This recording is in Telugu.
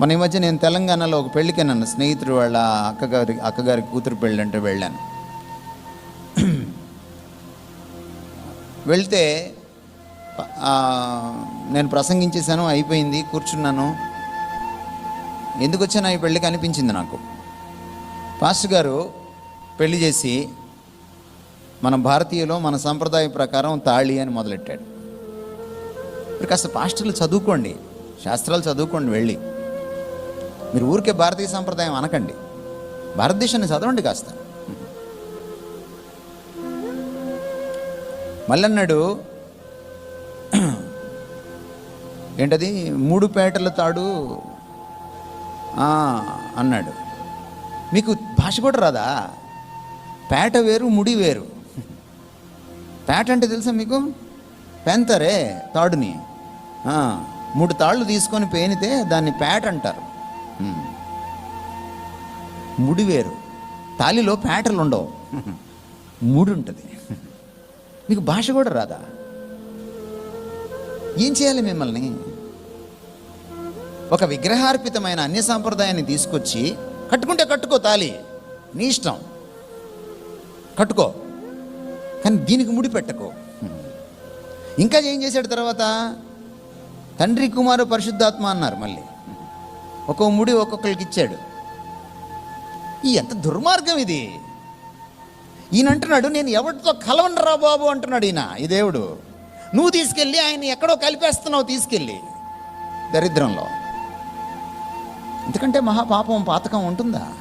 మన ఈ మధ్య నేను తెలంగాణలో ఒక పెళ్ళికి నన్ను స్నేహితుడు వాళ్ళ అక్కగారి అక్కగారి కూతురు పెళ్ళి అంటే వెళ్ళాను. వెళ్తే నేను ప్రసంగించేశాను అయిపోయింది కూర్చున్నాను. ఎందుకు వచ్చాను ఈ పెళ్ళికి అనిపించింది నాకు. పాస్టర్ గారు పెళ్ళి చేసి మన భారతీయులో మన సంప్రదాయ ప్రకారం తాళి అని మొదలెట్టాడు. మీరు కాస్త పాస్టర్లు చదువుకోండి శాస్త్రాలు చదువుకోండి వెళ్ళి. మీరు ఊరికే భారతీయ సంప్రదాయం అనకండి. భారతదేశాన్ని చదవండి కాస్త. మళ్ళీ అన్నాడు ఏంటది? మూడు పేటల తాడు. అన్నాడు. మీకు భాష కూడా రాదా? పేట వేరు ముడి వేరు. పేట అంటే తెలుసా మీకు? పెంతరే తాడుని. మూడు తాళ్ళు తీసుకొని పేనితే దాన్ని పేట అంటారు. ముడి వేరు. తాలిలో ప్యాటర్లు ఉండవు. ముడి ఉంటుంది. మీకు భాష కూడా రాదా? ఏం చేయాలి మిమ్మల్ని? ఒక విగ్రహార్పితమైన అన్య సాంప్రదాయాన్ని తీసుకొచ్చి కట్టుకుంటే కట్టుకో తాలి. నీ ఇష్టం. కట్టుకో. కానీ దీనికి ముడి పెట్టకు. ఇంకా ఏం చేశాడు తర్వాత? తండ్రి కుమారు పరిశుద్ధాత్మ అన్నారు మళ్ళీ. ఒక్కో ముడి ఒక్కొక్కరికి ఇచ్చాడు. ఈ ఎంత దుర్మార్గం ఇది? ఈయన అంటున్నాడు నేను ఎవరితో కలవనరా బాబు? అంటున్నాడు ఈయన ఈ దేవుడు. నువ్వు తీసుకెళ్ళి ఆయన ఎక్కడో కలిపేస్తున్నావు తీసుకెళ్ళి దరిద్రంలో. ఎందుకంటే మహాపాపం పాతకం ఉంటుందా?